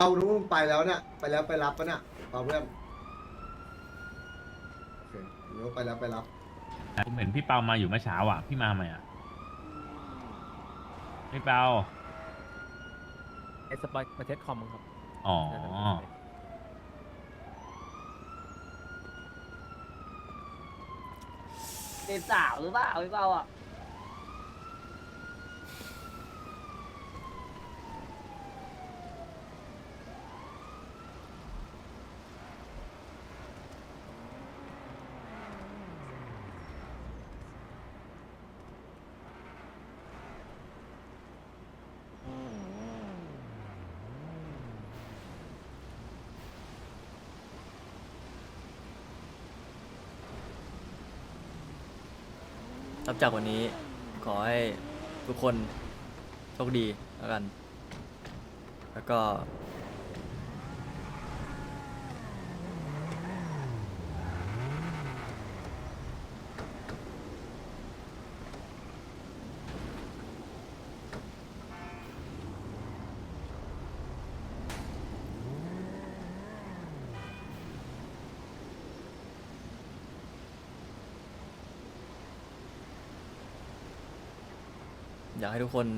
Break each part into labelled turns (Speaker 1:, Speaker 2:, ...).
Speaker 1: เอานุ้งไปแล้วเนี่ยไปแล้วไปรับปะเนี่ยเอาเพื่อนโอเคนุ้งไปแล้วไปรับ
Speaker 2: ผมเห็นพี่เปามาอยู่เมื่อเช้าอะ พี่มาไหมอะ พี่เปา
Speaker 3: ไอสปอยมาเทสคอมมึงครับ
Speaker 2: อ๋อ
Speaker 4: เป็นสาวหรือเปล่าพี่เปาอะ
Speaker 5: นับจากวันนี้ขอให้ทุกคนโชคดีแล้วกัน แล้วก็ากให้ทุกคน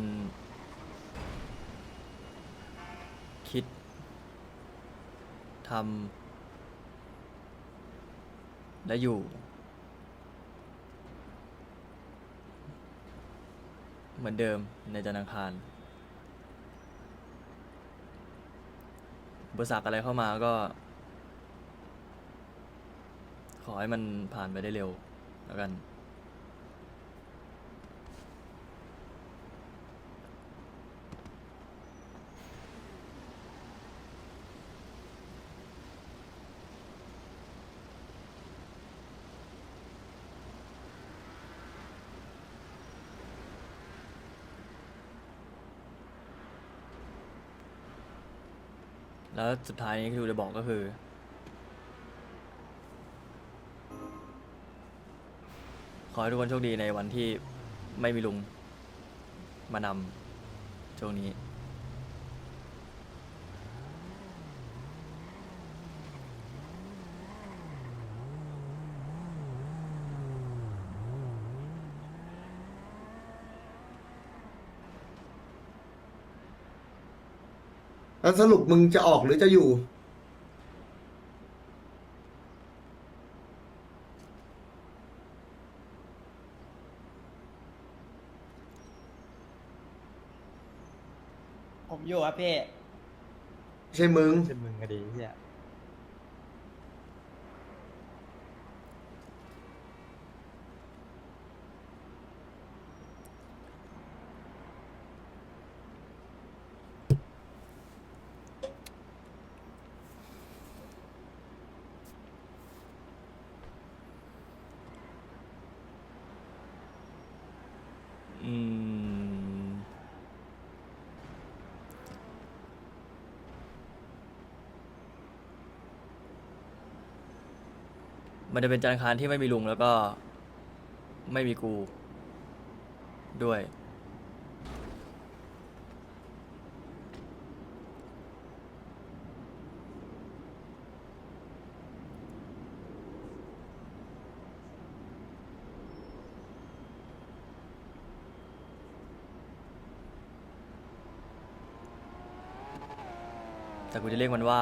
Speaker 5: คิดทำและอยู่ เหมือนเดิมในจันทร์อังคารอุปสรรคอะไรเข้ามาก็ ขอให้มันผ่านไปได้เร็วแล้วกัน แล้วสุดท้ายนี้ที่ดูจะบอกก็คือ ขอให้ทุกคนโชคดีในวันที่ไม่มีลุงมานำช่วงนี้
Speaker 1: แล้วสรุปมึงจะออกหรือจะอยู่
Speaker 4: ผมอยู่ครับพี่
Speaker 1: ไม่ใช่มึง
Speaker 3: เป็นมึงก็ดีเฮีย
Speaker 5: อืม มันจะเป็นจันทร์คารที่ไม่มีลุงแล้วก็ ไม่มีกู ด้วย แต่กูจะเรียกมันว่า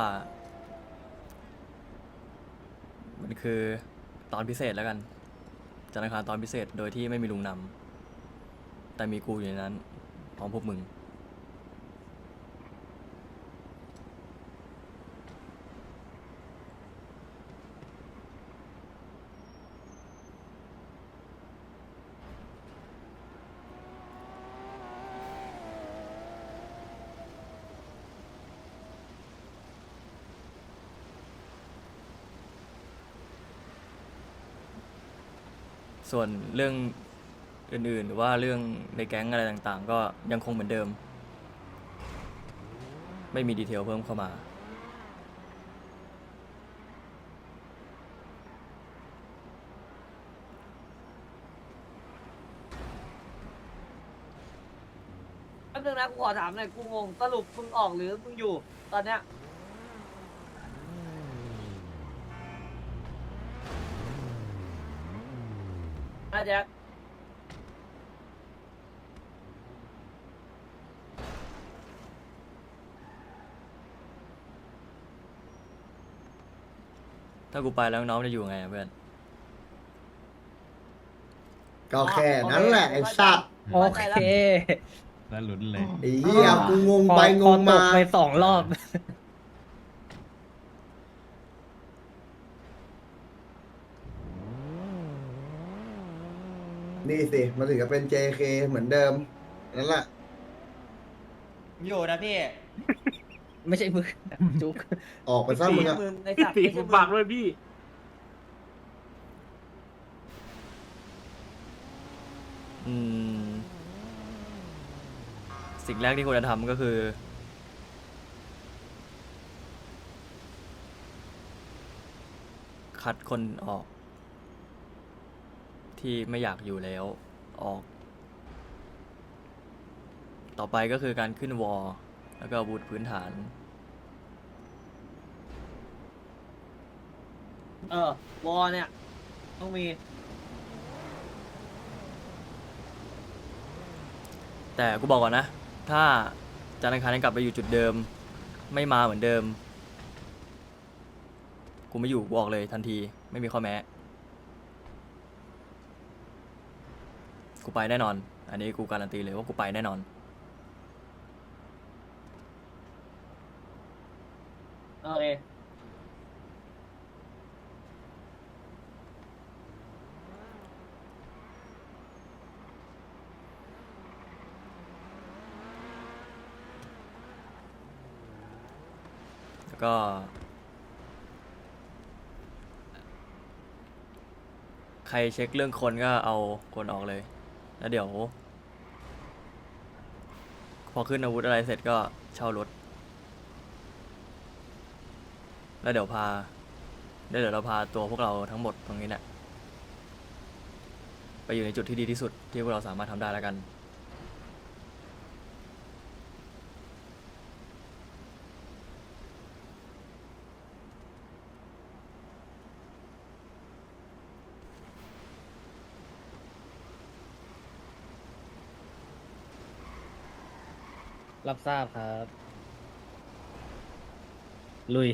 Speaker 5: มันคือตอนพิเศษแล้วกันจันทร์อังคารตอนพิเศษโดยที่ไม่มีลุงนำแต่มีกูอยู่ในนั้นพร้อมพวกมึง ส่วนเรื่องอื่นๆ หรือว่าเรื่องในแก๊งอะไรต่างๆ ก็ยังคงเหมือนเดิม ไม่มีดีเทลเพิ่มเข้ามา
Speaker 4: ถบนึงนะกูขอถามหน่อยกูงงสรุปมึงออกหรือมึงอยู่ ตอนเนี้ย แจ็ค
Speaker 5: ถ้ากูไปแล้วน้องจะอยู่ไงอะเพื่อน
Speaker 1: ก็แค่นั้นแหละไอ้สัตว์
Speaker 3: โอเค
Speaker 2: แล้วลุ้นเลย
Speaker 1: ไอ้เหี้ยกูงงไปงง
Speaker 3: พอต
Speaker 1: มาก
Speaker 3: ไปสองรอบ
Speaker 1: นี่สิ มันถึงจะเป็น JK เหมือนเดิม นั่นแหละ
Speaker 4: อยู่นะพี่
Speaker 3: ไม่ใช่มึง จุก
Speaker 1: ออกไปซะมึงอะ
Speaker 4: มึงไอ้สัตว์
Speaker 3: ตี
Speaker 4: ไม่
Speaker 3: ผ
Speaker 4: ใช่
Speaker 3: ม
Speaker 4: มึ
Speaker 3: บั
Speaker 4: ง
Speaker 3: กด้วยพี่
Speaker 5: อืม สิ่งแรกที่ควรจะทำก็คือ คัดคนออก ที่ไม่อยากอยู่แล้วออก ต่อไปก็คือการขึ้นวอลแล้วก็อาวุธพื้นฐาน
Speaker 4: เออวอเนี่ย ต้องมี
Speaker 5: แต่กูบอกก่อนนะ ถ้าจานทร์อังคารยังกลับไปอยู่จุดเดิม ไม่มาเหมือนเดิม กูไม่อยู่กูออกเลยทันทีไม่มีข้อแม้ กูไปแน่นอน อันนี้กูการันตีเลยว่ากูไปแน่นอน
Speaker 4: โอเค
Speaker 5: แล้วก็ ใครเช็คเรื่องคนก็เอาคนออกเลย แล้วเดี๋ยว พอขึ้นอาวุธอะไรเสร็จก็เช่ารถ แล้วเดี๋ยวพาเดี๋ยวเราพาตัวพวกเราทั้งหมดตรงนี้เนี่ยไปอยู่ในจุดที่ดีที่สุดที่พวกเราสามารถทำได้แล้วกัน
Speaker 3: รับทราบครับ ลุย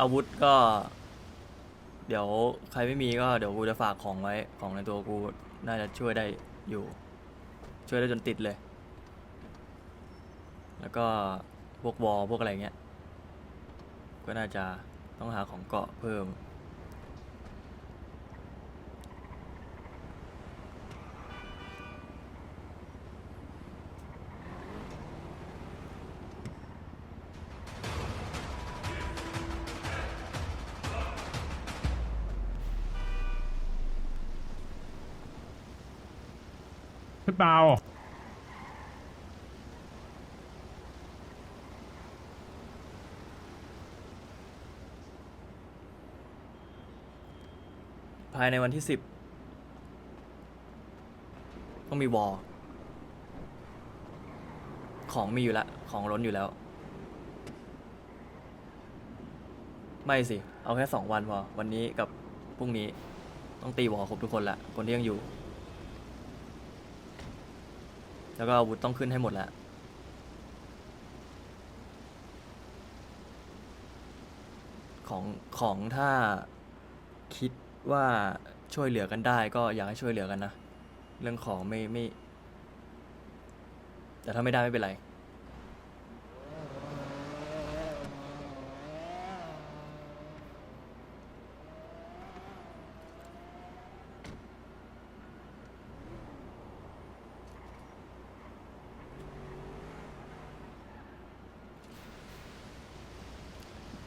Speaker 5: อาวุธก็ เดี๋ยวใครไม่มีก็เดี๋ยวกูจะฝากของไว้ของในตัวกูน่าจะช่วยได้อยู่ ช่วยได้จนติดเลย แล้วก็พวกวอลพวกอะไรเงี้ย ก็น่าจะต้องหาของเกาะเพิ่ม
Speaker 2: พี่เปา
Speaker 5: ภายในวันที่สิบต้องมีวอลของมีอยู่แล้ว ของล้นอยู่แล้ว ไม่สิ เอาแค่สองวันพอ วันนี้กับพรุ่งนี้ต้องตีวอลครบทุกคนละคนที่ยังอยู่ แล้วก็อาวุธต้องขึ้นให้หมดแล้วของของถ้าคิด ว่าช่วยเหลือกันได้ก็อยากให้ช่วยเหลือกันนะ เรื่องของไม่ไม่ แต่ถ้าไม่ได้ไม่เป็นไร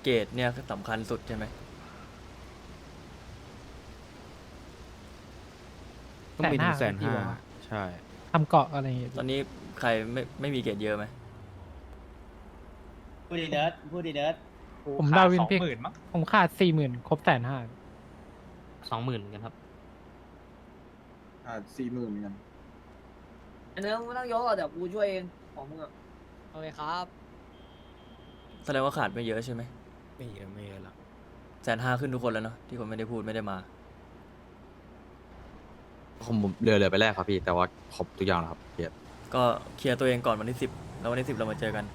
Speaker 5: เกรดเนี่ยสำคัญสุดใช่ไหม
Speaker 6: ต้องมีถึงแส
Speaker 3: แส
Speaker 6: น
Speaker 3: นห้า
Speaker 6: ห้า
Speaker 3: ที่บอก
Speaker 6: ใช่
Speaker 3: ทำเกาะอะไรอย่างเงี้ย
Speaker 5: ตอนนี้ใครไม่ไม่มีเกรดเยอะไหม
Speaker 4: พูดดีเนิร์ดพูดดีเนิร์ด
Speaker 6: ผมดาวิน
Speaker 2: สอง
Speaker 6: พิก
Speaker 2: หมื่นมั้ง
Speaker 6: ผมขาดสี่หมื่นครบแสนห้า
Speaker 7: สองหมื่นกันครับ
Speaker 8: อ่าสี่หมื่นเหมือนกัน
Speaker 4: อันนี้มึงไม่ต้องยกหรอกเดี๋ยวกูช่วยเองของมึงอะ
Speaker 9: โอเคครับ
Speaker 5: แสดงว่าขาดไม่เยอะใช่ไหม
Speaker 7: ไม่เยอะไม่เยอะหรอก
Speaker 5: แสนห้าขึ้นทุกคนแล้วเนาะที่คนไม่ได้พูดไม่ได้มา
Speaker 10: ผมเรือเรือไปแรกครับพี่ แต่ว่าครบทุกอย่างแล้วครับพี่
Speaker 5: ก็เคลียร์ตัวเองก่อนวันที่สิบแล้ววันที่สิบเรามาเจอกัน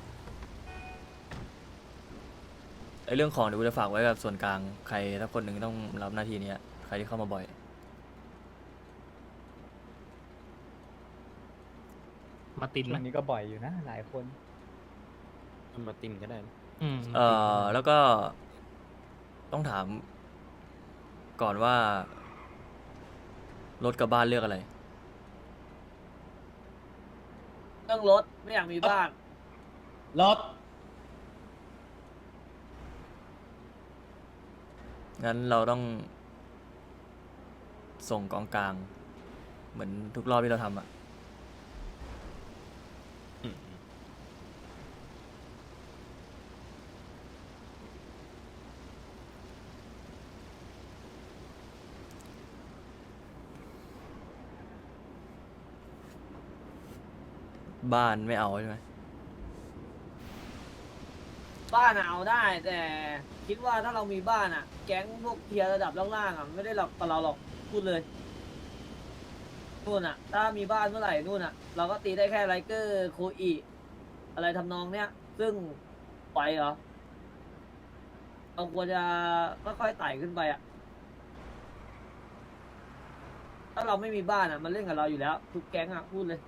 Speaker 5: ไอเรื่องของเดี๋ยวกูจะฝากไว้กับส่วนกลางใครถ้าคนหนึ่งต้องรับหน้าที่เนี้ยใครที่เข้ามาบ่อย
Speaker 7: มาตินไหม
Speaker 3: อันนี้ก็บ่อยอยู่นะ หลายคน
Speaker 7: มาตินก็ได้นะ
Speaker 6: อืม
Speaker 5: เอ่อแล้วก็ต้องถาม ก่อนว่า รถกับบ้านเลือกอะไร
Speaker 4: เรื่องรถไม่อยากมีบ้าน
Speaker 3: รถ
Speaker 5: งั้นเราต้อง ส่งกองกลาง เหมือนทุกรอบที่เราทำอะ บ้านไม่เอาใช่ไหม
Speaker 4: บ้านอะเอาได้ แต่คิดว่าถ้าเรามีบ้านอะแก๊งพวกเทียร์ระดับล่างๆอะไม่ได้หลับกับเราหรอกพูดเลยนู่นอะถ้ามีบ้านเมื่อไหร่นู่นอะเราก็ตีได้แค่ไรเกอร์โคอีอะไรทำนองเนี้ยซึ่งไหวเหรอเราควรจะค่อยๆไต่ขึ้นไปอะถ้าเราไม่มีบ้านอะมันเล่นกับเราอยู่แล้ว ทุกแก๊งอะพูดเลย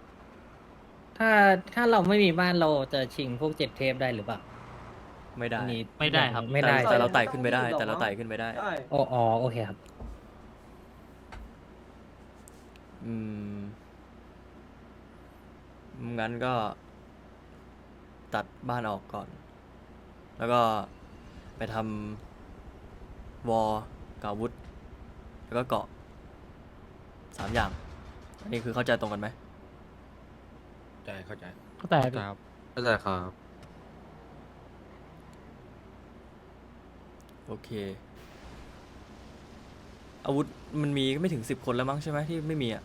Speaker 9: ถ้าถ้าเราไม่มีบ้านเราจะชิงพวกเจ็ดเทพได้หรือเปล่า
Speaker 5: ไม่ได้
Speaker 9: อันนี้
Speaker 7: ไม่ได้ครับ
Speaker 9: ไม่ได้
Speaker 5: แต่แต่เรา
Speaker 4: ใช่
Speaker 5: ไต่ขึ้นไปได้
Speaker 4: ไม่ต้อง
Speaker 5: แต่เรา
Speaker 4: หรอก
Speaker 5: ไต่ขึ้นไปได้
Speaker 4: ใช่
Speaker 9: อ๋ออ๋อโอเคครับ
Speaker 5: อืมงั้นก็ ตัดบ้านออกก่อน แล้วก็ไปทำวอลกับอาวุธ แล้วก็เกาะสามอย่าง อันนี้คือเข้าใจตรงกันไหม
Speaker 7: ใจเข้าใจ
Speaker 6: ก็แต่
Speaker 10: ครับเข้าใจครับ
Speaker 5: โอเค อาวุธมันมีไม่ถึงสิบคนแล้วมั้งใช่ไหมที่ไม่มีอะ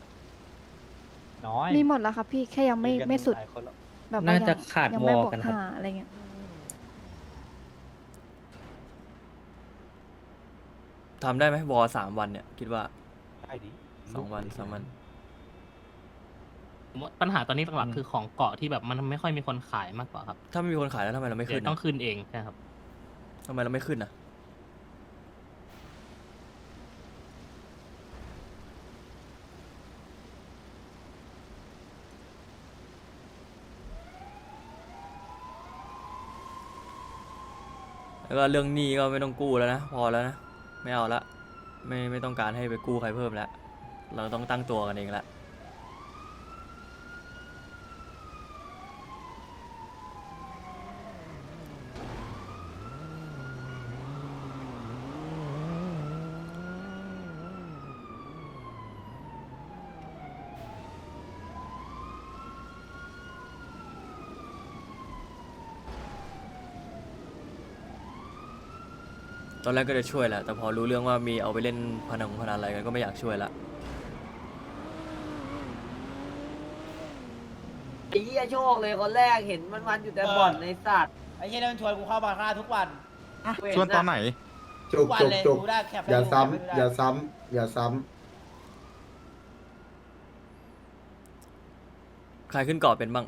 Speaker 3: น้อย
Speaker 11: มีหมดแล้วครับพี่แค่ยังไม่
Speaker 3: กัน
Speaker 11: ไม่สุด
Speaker 3: หลายคนแล้ว
Speaker 11: แบบว่
Speaker 9: น่าจะ
Speaker 11: ยัง
Speaker 9: ขาด
Speaker 11: ยังไม่
Speaker 9: วอล
Speaker 11: บวก
Speaker 9: กันครับ
Speaker 11: ห้าอะไรเงี้ย
Speaker 5: ทำได้ไหมวอลสามวันเนี่ย คิดว่า
Speaker 3: ได้ดิ
Speaker 5: สองวันสามวัน
Speaker 7: ผมว่า ปัญหาตอนนี้หลักๆคือของเกาะที่แบบมันไม่ค่อยมีคนขายมากกว่าครับ
Speaker 5: ถ้าไม่มีคนขายแล้วทำไมเราไม่
Speaker 7: เดี๋ย
Speaker 5: ขึ้น
Speaker 7: วต้อง
Speaker 5: อะ
Speaker 7: ขึ้นเองนะครับ
Speaker 5: ทำไมเราไม่ขึ้นอะแล้วก็เรื่องหนี้ก็ไม่ต้องกู้แล้วนะพอแล้วนะไม่เอาละไม่ไม่ต้องการให้ไปกู้ใครเพิ่มแล้วเราต้องตั้งตัวกันเองละ ตอนแรกก็จะช่วยแหละ แต่พอรู้เรื่องว่ามีเอาไปเล่นพนังพนันอะไรกันก็ไม่อยากช่วยละ
Speaker 4: ไอ้เหี้ยโชคเลยคนแรกเห็นมันวันๆอยู่แต่บ่อนในสัตว์
Speaker 3: ไอ้เหี้ยนั่นมันชวนกูเข้าบาร์คาทุกวัน
Speaker 8: ชวนตอนไหน
Speaker 1: จุ
Speaker 3: ทุ
Speaker 1: ก
Speaker 3: กวัน
Speaker 1: จุก
Speaker 3: เลย
Speaker 1: จุก
Speaker 3: กูได้แคป
Speaker 1: อย่า
Speaker 3: ให้ดู
Speaker 1: ซ้ำ
Speaker 3: แคปให้ดูได้
Speaker 1: อย่าซ้ำอย่าซ้
Speaker 5: ใครขึ้นเกาะเป็นบ้าง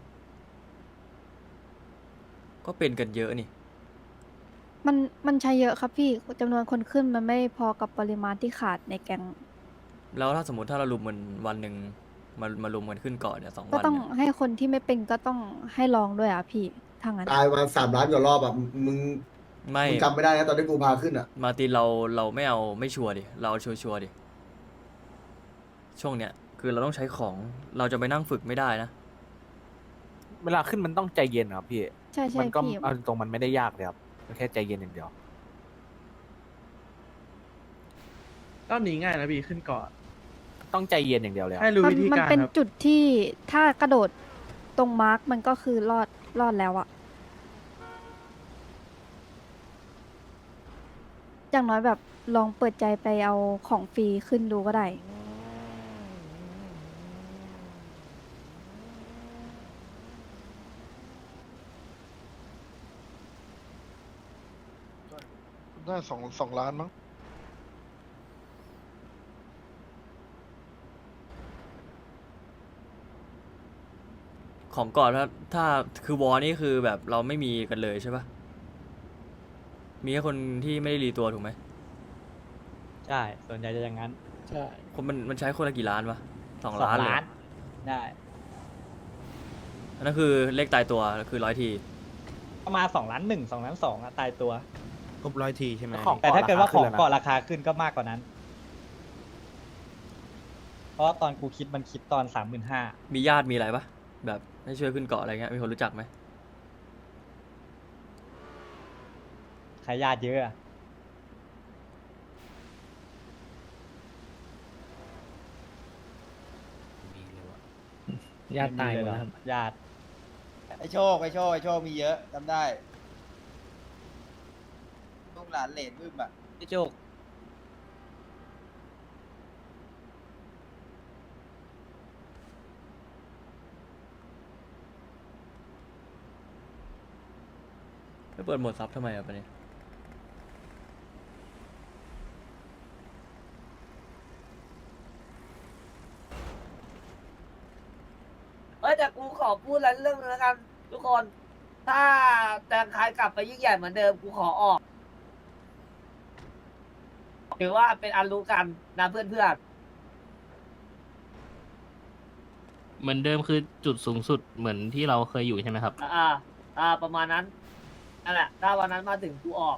Speaker 5: ก็เป็นกันเยอะนี่
Speaker 11: มัน มันใช้เยอะครับพี่ จำนวนคนขึ้นมันไม่พอกับปริมาณที่ขาดในแกง
Speaker 5: แล้วถ้าสมมติถ้าเรารุมมันวันหนึ่งมามารวมกันขึ้นเกาะเนี่ยสอง
Speaker 11: ก็
Speaker 5: วัน
Speaker 11: ต้อง
Speaker 5: เนี่ย
Speaker 11: ให้คนที่ไม่เป็นก็ต้องให้ลองด้วยอะพี่ทางนั้นำ
Speaker 1: ตายมาสามล้านกว่ารอบอะมึง
Speaker 5: ไม่
Speaker 1: มึงจำไม่ได้นะตอนที่กูพาขึ้นอะ
Speaker 5: มาร์ตินเราเราไม่เอาไม่ชัวร์ดิเราเอาชัวร์ๆดิช่วงเนี้ยคือเราต้องใช้ของเราจะไปนั่งฝึกไม่ได้นะ
Speaker 12: เวลาขึ้นมันต้องใจเย็นครับพี่
Speaker 11: ใช่ใช่
Speaker 12: มันก็
Speaker 11: พี่
Speaker 12: เอาตรงๆมันไม่ได้ยากเลยครับ มันแค่ใจเย็นอย่างเดียว
Speaker 8: รอบนี้ง่ายนะพี่ขึ้นเกาะ
Speaker 12: ต้องใจเย็นอย่างเดียวเลยครับ
Speaker 8: ให้รู้
Speaker 11: มัน
Speaker 8: วิธี
Speaker 11: มัน
Speaker 8: การ
Speaker 11: เป็น
Speaker 8: ครับ
Speaker 11: จุดที่ถ้ากระโดดตรงมาร์กมันก็คือรอดรอดแล้วอะอย่างน้อยแบบลองเปิดใจไปเอาของฟรีขึ้นดูก็ได้
Speaker 8: ได้สองสองล้านมั้ง
Speaker 5: ของเกาะถ้าถ้าคือวอนี่คือแบบเราไม่มีกันเลยใช่ปะมีแค่คนที่ไม่ได้รีตัวถูกไหม
Speaker 9: ใช่ ส่วนใหญ่จะอย่างนั้นใช่
Speaker 5: คนมันมันใช้คนละกี่ล้านวะสองล้านเลยเหรอ
Speaker 9: ได้
Speaker 5: อันนั่นคือเลขตายตัวคือร้อยที
Speaker 9: ประมาณสองล้านหนึ่งสองล้านสองอะตายตัว
Speaker 12: ครบร้อยทีใช่ไหม
Speaker 9: แต่ถ้าเกิดว่าของเกาะราคาขึ้นก็มากกว่านั้น เพราะว่าตอนกูคิดมันคิดตอนสามหมื่นห้า
Speaker 5: มีญาติมีอะไรปะแบบให้ช่วยขึ้นเกาะอะไรเงี้ยมีคนรู้จักไหม
Speaker 9: ใครญาติเยอะอะญาติตายหมดแล้วญาติ
Speaker 12: ไอโชคไอโชคไอโชคมีเยอะจำได้ลูก หลานเหลนบึ้มอะ
Speaker 9: พี่โจก
Speaker 5: ไม่เปิดโหมดซับทำไมอะปะเนี่ย
Speaker 4: เอ้ยแต่กูขอพูดอะไรเรื่องนึงแล้วกัน ทุกคน ถ้าแต่ใครกลับไปยิ่งใหญ่เหมือนเดิมกูขอออก ถือว่าเป็นอันรู้กันนะเพื่อนเพื่อน
Speaker 7: เหมือนเดิมคือจุดสูงสุดเหมือนที่เราเคยอยู่ใช่ไหมครับ
Speaker 4: ๆอ่า อ่า ประมาณนั้นนั่นแหละถ้าวันนั้นมาถึงกูออก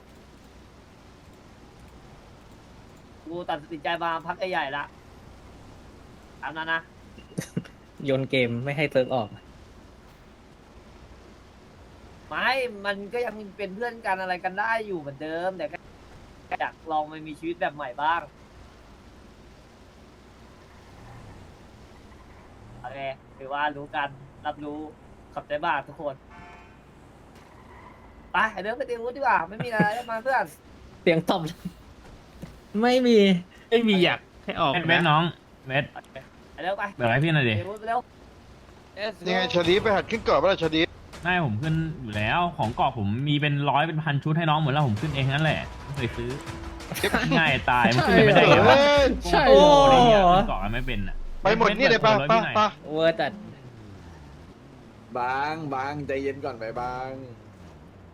Speaker 4: กูตัดสินใจมาพักใหญ่ๆละตามนั้นนะ
Speaker 9: โยนเกมไม่ให้เซิร์ฟออก
Speaker 4: ไม่ มันก็ยังเป็นเพื่อนกันอะไรกันได้อยู่เหมือนเดิม แต่ก็ อยากลองมันมีชีวิตแบบใหม่บ้างโอเคถือว่ารู้กัน รับรู้ขอบใจมากทุกคนไปเดินไปตีวุฒิดีกว่า ไม่มีอะไรแล้วมาเพื่อน
Speaker 9: เสียงตอบไม่มี
Speaker 7: ไม่มีอยากให้ออก
Speaker 2: เวทน้องเวท
Speaker 4: ไปเร็วไป
Speaker 2: เบิกให้พี่หน่อยดิ
Speaker 4: ตีวุฒิไปเร็ว
Speaker 8: ยังไงชาดีไปหัดขึ้นเกาะป่ะล่ะชาดี
Speaker 2: ได้ผมขึ้นอยู่แล้วของเกาะผมมีเป็นร้อยเป็นพันชุดให้น้องหมดแล้วผมขึ้นเองนั่นแหละไม่เคยซื้อง่ายตายมันขึ้นไปไม่ได้ไงวะ
Speaker 9: ใช่
Speaker 2: โอ้
Speaker 9: เหรอ
Speaker 2: โหเนี่ยขึ้นเกาะกันไม่เป็นอะ
Speaker 8: ไปหมดนี่เลยป่ะ
Speaker 2: ปิด
Speaker 8: ป่ะ
Speaker 2: ตัวรถพี่หน่อย
Speaker 8: ป่ะ
Speaker 9: เวอร์จัด
Speaker 1: บางบางใจเย็นก่อนไปบาง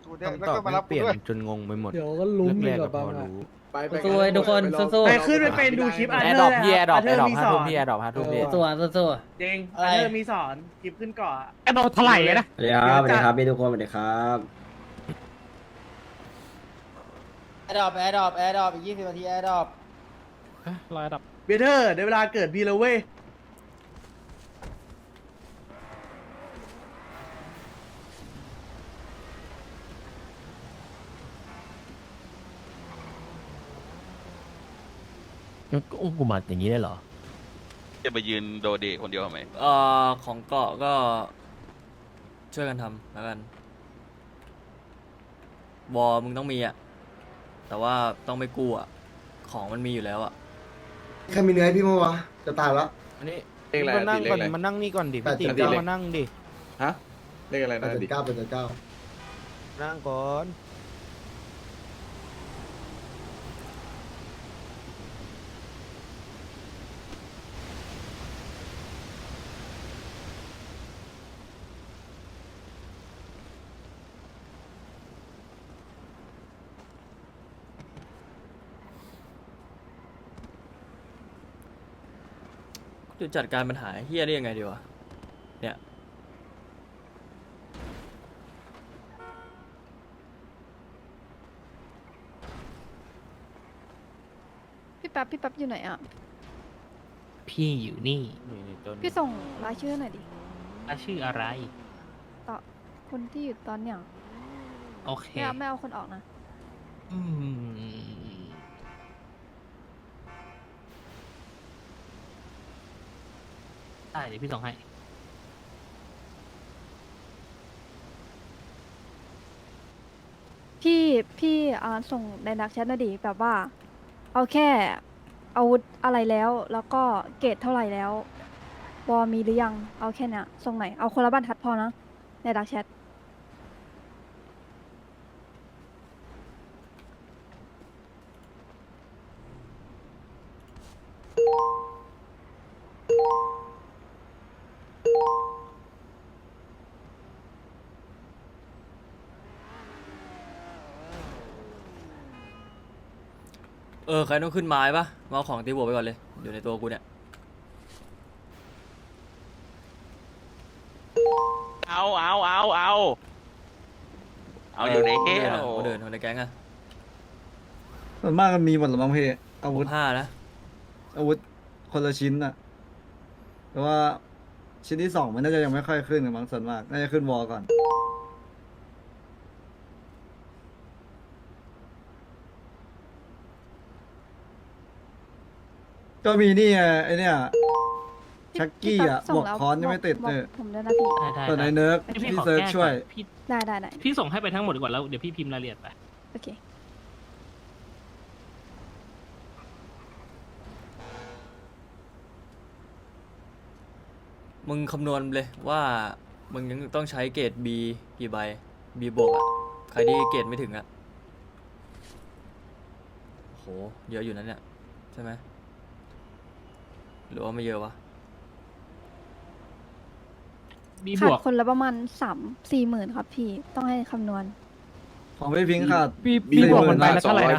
Speaker 8: กูเนี่ยแล้วก็มารับกูด้วย
Speaker 12: จนงงไปหมด
Speaker 6: เดี๋ยวก็ลุ้น
Speaker 12: แร
Speaker 6: ดี
Speaker 12: ก
Speaker 6: ก
Speaker 12: ๆ
Speaker 6: ว่า
Speaker 12: ก็พ
Speaker 6: บาง
Speaker 12: อ
Speaker 6: อะ
Speaker 12: รู้
Speaker 1: ไปไป
Speaker 9: สู้ๆทุกคนสู้ๆ
Speaker 6: ไปขึ้นไปเป็นดูคลิปอัน
Speaker 12: แอร์ดรอปพี่แอร์ดรอปแอร์ดรอปห้าทุ่มพี่แอร์ดรอปห้าทุ่มพี่
Speaker 9: ตัวสู้
Speaker 8: จริง
Speaker 12: อะไร
Speaker 8: เธอมีสอนคลิปขึ้นเกาะ
Speaker 6: ไอ้โดนถลายนะ
Speaker 1: สวัสดีครับสวัสดีครับพี่ทุกคนสวัสดีครับ
Speaker 12: แอร์ดรอปแอร์ดรอปแอร์ดรอปอีกยี่สิบนาทีแอร์ดรอป
Speaker 6: รอยดับ
Speaker 8: เบเทอร์ได้เวลาเกิดพี่แล้วเว้ย
Speaker 3: อุ้มกูมาอย่างนี้ได้เหรอ
Speaker 10: จะไปยืนโดเดคนเดียวทำไม
Speaker 5: เอ่อของเกาะก็ ช่วยกันทำแล้วกันวอมึงต้องมีอะ แต่ว่าต้องไม่กู้อะ ของมันมีอยู่แล้วอะ
Speaker 1: ใครมีเนื้อให้พี่มั้งวะจะตายแล้ว
Speaker 12: อันนี้
Speaker 1: เลขอะไร
Speaker 12: มานั่ง
Speaker 1: เลข
Speaker 12: ก่อน
Speaker 1: อะไร
Speaker 12: มานั่งนี่ก่อนดิ
Speaker 1: แป
Speaker 12: พี่
Speaker 1: ด
Speaker 12: ติ
Speaker 1: เจ็ด
Speaker 12: ก็
Speaker 1: เลข
Speaker 12: มานั่งดิ
Speaker 1: ฮะเลขอะไรแปนะดดิเจ็ดเก้าแปดเจ็ดเก้า
Speaker 12: นั่งก่อน
Speaker 5: จะจัดการปัญหาเฮียได้ยังไงดีวะ เนี่ย
Speaker 11: พี่แป๊บพี่แป๊บอยู่ไหนอะ
Speaker 7: พี่อยู่นี่
Speaker 12: นี่นี่ต้น
Speaker 11: พี่ส่งรายชื่อหน่อยดิ
Speaker 7: อะชื่ออะไร
Speaker 11: ต่อคนที่อยู่ตอนเนี้ย
Speaker 7: โอเค
Speaker 11: ไม่เอาไม่เอาคนออกนะ
Speaker 7: อืม ได้เดี๋ยวพี่ส่งให้
Speaker 11: พี่พี่อ่าส่งในดักแชทหน่อยดิแบบว่า เอาแค่อาวุธอะไรแล้ว แล้วก็เกรดเท่าไหร่แล้วบอมีหรือยังเอาแค่เนี้ยส่งไหนอยเอาคนละบรรทัดพอนะในดักแชท
Speaker 5: ออใครต้องขึ้นไม้ปะมาเอาของตีบวกไปก่อนเลย อยู่ในตัวกูเนี่ย
Speaker 12: เอาเอาเอาเอาเอาอยู่ในเฮ้ย
Speaker 5: เดินอะเขาเดินคนในแก๊งอะ
Speaker 8: ส่วนมากมันมีหมดหรือมั้งพี่อา
Speaker 5: ผ
Speaker 8: วุธ
Speaker 5: มห้านะ
Speaker 8: อาวุธคนละชิ้นอะแต่ว่าชิ้นที่สองมันน่าจะยังไม่ค่อยขึ้นกันมั้งส่วนมาก น่าจะขึ้นวอลก่อน ก็มีนี่ไงไอเนี่ยชักกี้อะ
Speaker 11: พี่
Speaker 8: บ
Speaker 11: ส่
Speaker 8: วก
Speaker 11: แล้ว
Speaker 8: ค้อนยังไม่ติด
Speaker 11: บอก
Speaker 8: เนี่ย
Speaker 11: ผมด้วยนะพี่
Speaker 7: ได้ได้
Speaker 8: ส่วนไอ
Speaker 7: ได้
Speaker 8: เนิร์ก
Speaker 7: พี่
Speaker 8: พี่
Speaker 7: ขอ
Speaker 8: เซิร์ช
Speaker 7: แก้
Speaker 8: ช่วย
Speaker 7: ก่อนพี่
Speaker 11: ได้ได้ได้
Speaker 7: พี่ส่งให้ไปทั้งหมดก่อนแล้วเดี๋ยวพี่พิมพ์รายละเอียดไป
Speaker 11: โอเค
Speaker 5: มึงคำนวณเลยว่ามึงยังต้องใช้เกรด B กี่ใบ B บวกอะใครที่เกรดไม่ถึงอะโห เยอะอยู่นั้นเนี่ย ใช่ไหม หรือว่าไม่เยอะวะ
Speaker 7: บีบ
Speaker 11: ขาด
Speaker 7: วก
Speaker 11: คนละประมาณสามสี่หมื่นครับพี่ต้องให้คำนวณ
Speaker 8: ของพี่พิงค์ขาด
Speaker 6: บีบีบวกมันไปละเท่าไหร่นะ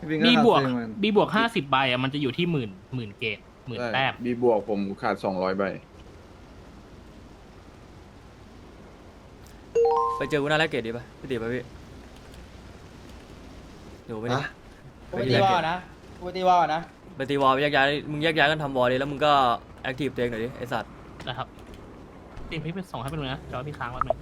Speaker 8: พี่พิงค์
Speaker 7: บี
Speaker 8: ขาด
Speaker 7: บวก
Speaker 8: สี่หมื่น
Speaker 7: บีบวกห้าสิบใบอะมันจะอยู่ที่หมื่นหมื่นเกตหมื่นแต้ม
Speaker 10: บีบวกผมขาดสองร้อยใบ
Speaker 5: ไปเจอกูหน้าแรกเกรดดีป่ะพี่ติไปพี่เดี๋ยวไปดิ
Speaker 1: อะ
Speaker 5: ไปตีวอลนะ
Speaker 8: กูตีว่านะ
Speaker 5: ไปตีวอลไปแยกย้ายมึงแยกย้ายกันทำวอลดิแล้วมึงก็แอคทีฟตัวเองหน่อยดิไอสัตว์
Speaker 7: นะครับติมพี่เป็นสองให้เปดูนะเดี๋ยวพี่ค้างแป๊บนึง